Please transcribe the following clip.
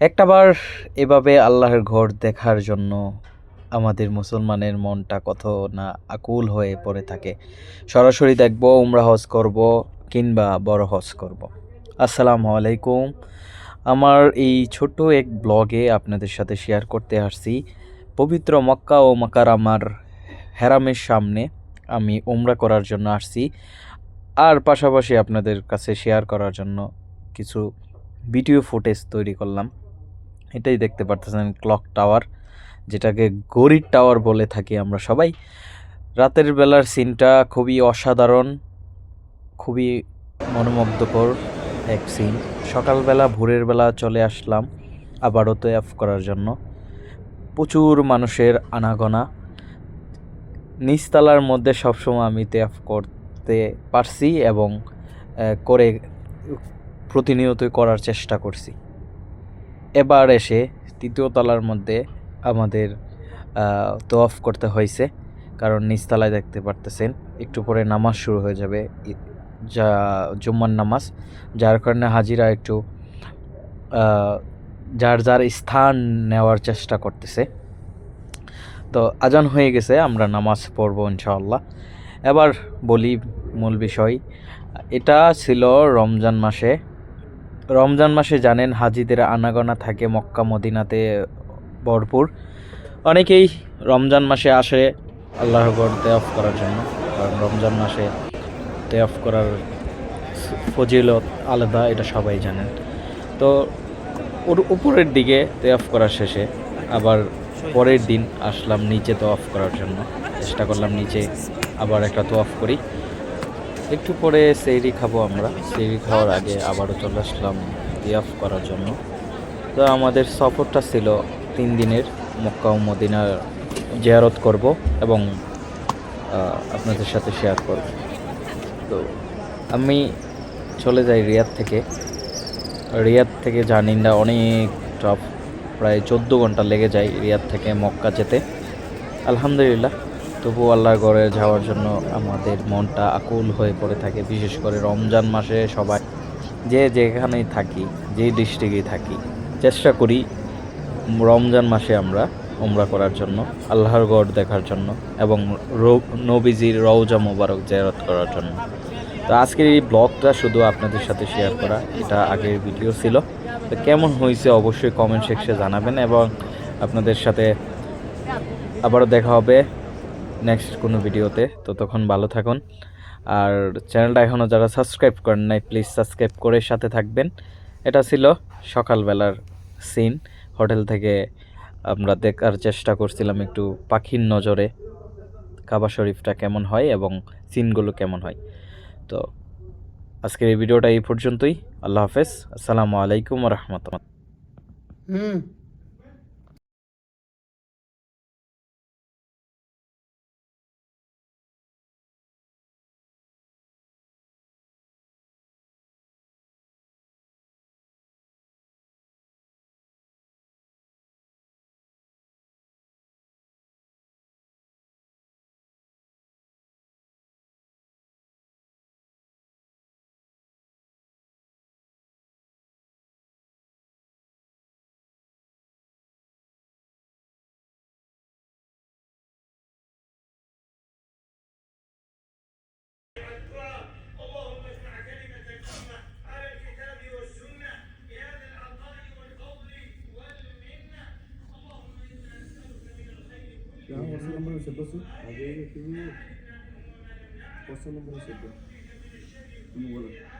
একটাবার এভাবে আল্লাহর ঘর দেখার জন্য আমাদের মুসলমানের মনটা কত না আকুল হয়ে পড়ে থাকে। সরাসরি দেখব, উমরা হজ করব কিংবা বড় হজ করব। আসসালামু আলাইকুম। আমার এই ছোট্ট এক ব্লগে আপনাদের সাথে শেয়ার করতে আসছি। পবিত্র মক্কা ও মাকারামার হেরামের সামনে আমি উমরা করার জন্য আসছি। আর পাশাপাশি আপনাদের কাছে শেয়ার করার জন্য কিছু ভিডিও ফুটেজ তৈরি করলাম। এটাই দেখতে পারতেছেন ক্লক টাওয়ার যেটাকে গরির টাওয়ার বলে থাকি আমরা সবাই। রাতের বেলার সিনটা খুবই অসাধারণ, খুবই মনোমুগ্ধকর এক সিন সকালবেলা ভোরের বেলা চলে আসলাম আবারও তৈয়াফ করার জন্য। প্রচুর মানুষের আনাগোনা। নিচতলার মধ্যে সবসময় আমি তৈয়াফ করতে পারছি এবং করে প্রতিনিয়তই করার চেষ্টা করছি। এবার এসে তৃতীয় তলার মধ্যে আমাদের তোয়াফ করতে হয়েছে। কারণ নিচতলায় দেখতে পারতেছেন, একটু পরে নামাজ শুরু হয়ে যাবে যা, জুম্মার নামাজ। যার কারণে হাজিরা একটু যার যার স্থান নেওয়ার চেষ্টা করতেছে। তো আজান হয়ে গেছে, আমরা নামাজ পড়ব ইনশাআল্লাহ। এবার বলি মূল বিষয়, এটা ছিল রমজান মাসে রমজান মাসে জানেন হাজিদের আনাগোনা থাকে মক্কা, মদিনাতে ভরপুর। অনেকেই রমজান মাসে আসে আল্লাহর ঘর তেয়ফ করার জন্য। কারণ রমজান মাসে তেয়ফ করার ফজিলত আলাদা, এটা সবাই জানেন। তো ওর উপরের দিকে তেয়ফ করার শেষে আবার পরের দিন আসলাম নিচে তোয়াফ করার জন্য। চেষ্টা করলাম নিচে আবার একটা তোয়াফ করি। একটু পরে সেইরি খাব আমরা। সেইরি খাওয়ার আগে আবারও চলে আসলাম ইয়াফ করার জন্য। তো আমাদের সফরটা ছিল তিন দিনের মক্কা ও মদিনা জিয়ারত করব এবং আপনাদের সাথে শেয়ার করব। তো আমি চলে যাই রিয়াদ থেকে। রিয়াদ থেকে জার্নিটা অনেক টফ প্রায় চোদ্দ ঘণ্টা লেগে যায় রিয়াদ থেকে মক্কা যেতে। আলহামদুলিল্লাহ। তবু আল্লাহর ঘরে যাওয়ার জন্য আমাদের মনটা আকুল হয়ে পড়ে থাকে। বিশেষ করে রমজান মাসে সবাই যে যেখানেই থাকি যেই ডিস্ট্রিক্টেই থাকি, চেষ্টা করি রমজান মাসে আমরা উমরা করার জন্য, আল্লাহর গড় দেখার জন্য এবং নবীজির রওজা মোবারক জেরত করার জন্য। তো আজকের এই ব্লগটা শুধু আপনাদের সাথে শেয়ার করা, এটা আগের ভিডিও ছিল। তো কেমন হয়েছে অবশ্যই কমেন্ট সেকশনে জানাবেন এবং আপনাদের সাথে আবারও দেখা হবে নেক্সট কোনো ভিডিওতে, তো তখন ভালো থাকুন। আর চ্যানেলটা এখনও যারা সাবস্ক্রাইব করেন নাই প্লিজ সাবস্ক্রাইব করে সাথে থাকবেন। এটা ছিল সকালবেলার সিন হোটেল থেকে আমরা দেখার চেষ্টা করছিলাম একটু পাখির নজরে, কাবা শরীফটা কেমন হয় এবং সিনগুলো কেমন হয়। তো আজকের এই ভিডিওটা এই পর্যন্তই। আল্লাহ হাফেজ। আসসালামু আলাইকুম রহমতুল্লাহ। হুম। क्या वर्ष नंबर से बस आ जाएगा नंबर से तुम बोलो